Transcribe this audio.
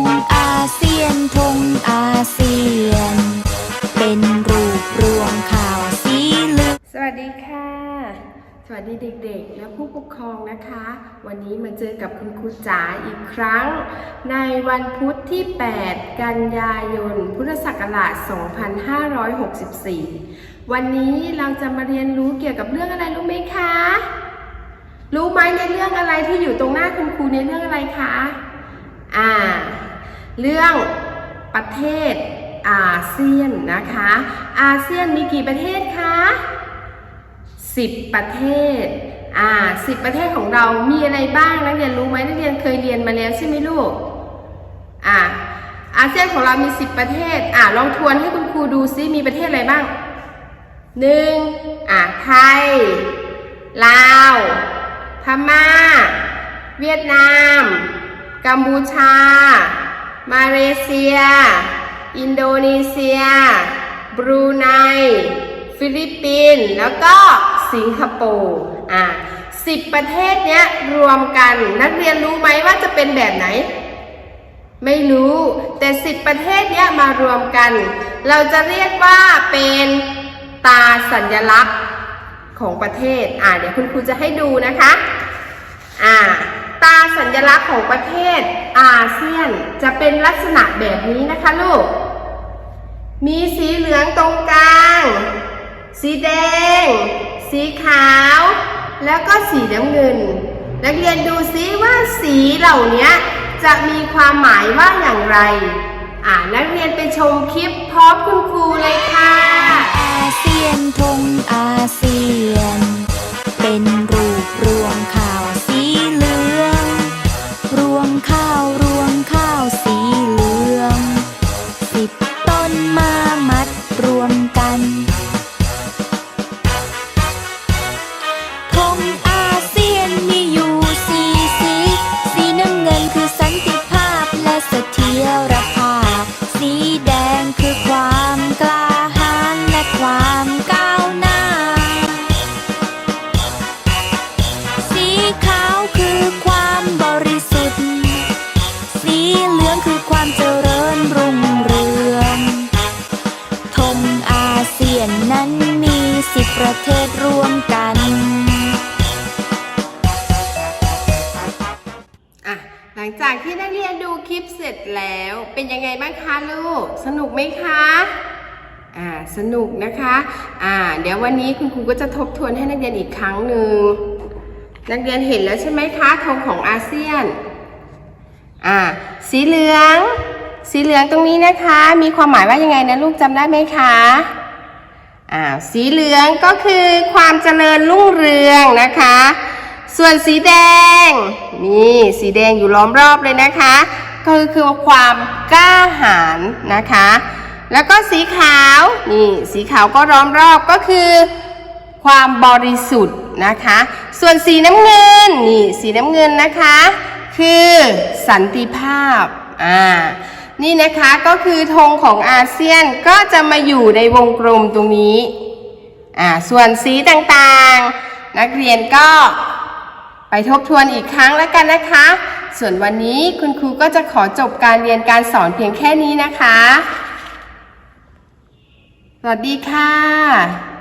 งอาเซียนธงอาเซียน เป็นรูปรวงข่าวสีเหลืองสวัสดีค่ะ สวัสดีเด็กๆ และผู้ปกครองนะคะ วันนี้มาเจอกับคุณครูจ๋าอีกครั้ง ในวันพุธที่ 8 กันยายน พุทธศักราช 2564 วันนี้เราจะมาเรียนรู้เกี่ยวกับเรื่องอะไรรู้ไหมคะ รู้ไหมในเรื่องอะไรที่อยู่ตรงหน้าคุณครูในเรื่องอะไรคะ เรื่องประเทศอาเซียนนะคะ อาเซียนมีกี่ประเทศคะสิบประเทศ อ่าสิบประเทศของเรามีอะไรบ้างนักเรียนรู้ไหมนักเรียนเคยเรียนมาแล้วใช่ไหมลูก อ่าอาเซียนของเรามีสิบประเทศ อ่าลองทวนให้คุณครูดูซิมีประเทศอะไรบ้างหนึ่งอ่าไทย ลาว พม่า เวียดนาม กัมพูชา มาเลเซีย อินโดนีเซีย บรูไน ฟิลิปปินส์ แล้วก็สิงคโปร์อะสิบประเทศเนี้ยรวมกันนักเรียนรู้ไหมว่าจะเป็นแบบไหน ไม่รู้ แต่สิบประเทศเนี้ยมารวมกัน เราจะเรียกว่าเป็นตาสัญลักษณ์ของประเทศ อ่าเดี๋ยวคุณครูจะให้ดูนะคะ อ่า ญลักษณ์ของประเทศอาเซียนจะเป็นลักษณะแบบนี้นะคะลูก มีสีเหลืองตรงกลาง สีแดง สีขาว แล้วก็สีน้ำเงิน นักเรียนดูซิว่าสีเหล่านี้จะมีความหมายว่าอย่างไร อ่านักเรียนไปชมคลิปพร้อมคุณครูเลยค่ะ อาเซียนธงอาเซียนเป็น คือความบริสุทธิ์ สีเหลืองคือความเจริญรุ่งเรืองธงอาเซียนนั้นมีสิบประเทศรวมกันอะหลังจากที่นักเรียนดูคลิปเสร็จแล้วเป็นยังไงบ้างคะลูก สนุกไหมคะอ่าสนุกนะคะอ่าเดี๋ยววันนี้คุณครูก็จะทบทวนให้นักเรียนอีกครั้งหนึ่ง นักเรียนเห็นแล้วใช่ไหมคะธงของอาเซียน อ่า สีเหลือง สีเหลืองตรงนี้นะคะ มีความหมายว่ายังไงนะลูกจำได้ไหมคะอ่าสีเหลืองก็คือความเจริญรุ่งเรืองนะคะ ส่วนสีแดง นี่สีแดงอยู่ล้อมรอบเลยนะคะก็คือความกล้าหาญนะคะ แล้วก็สีขาว นี่ สีขาวก็ล้อมรอบก็คือ ความบริสุทธิ์นะคะ ส่วนสีน้ำเงินนี่สีน้ำเงินนะคะ คือสันติภาพอ่านี่นะคะก็คือธงของอาเซียนก็จะมาอยู่ในวงกลมตรงนี้อ่าส่วนสีต่างๆ นักเรียนก็ไปทบทวนอีกครั้งแล้วกันนะคะ ส่วนวันนี้คุณครูก็จะขอจบการเรียนการสอนเพียงแค่นี้นะคะ สวัสดีค่ะ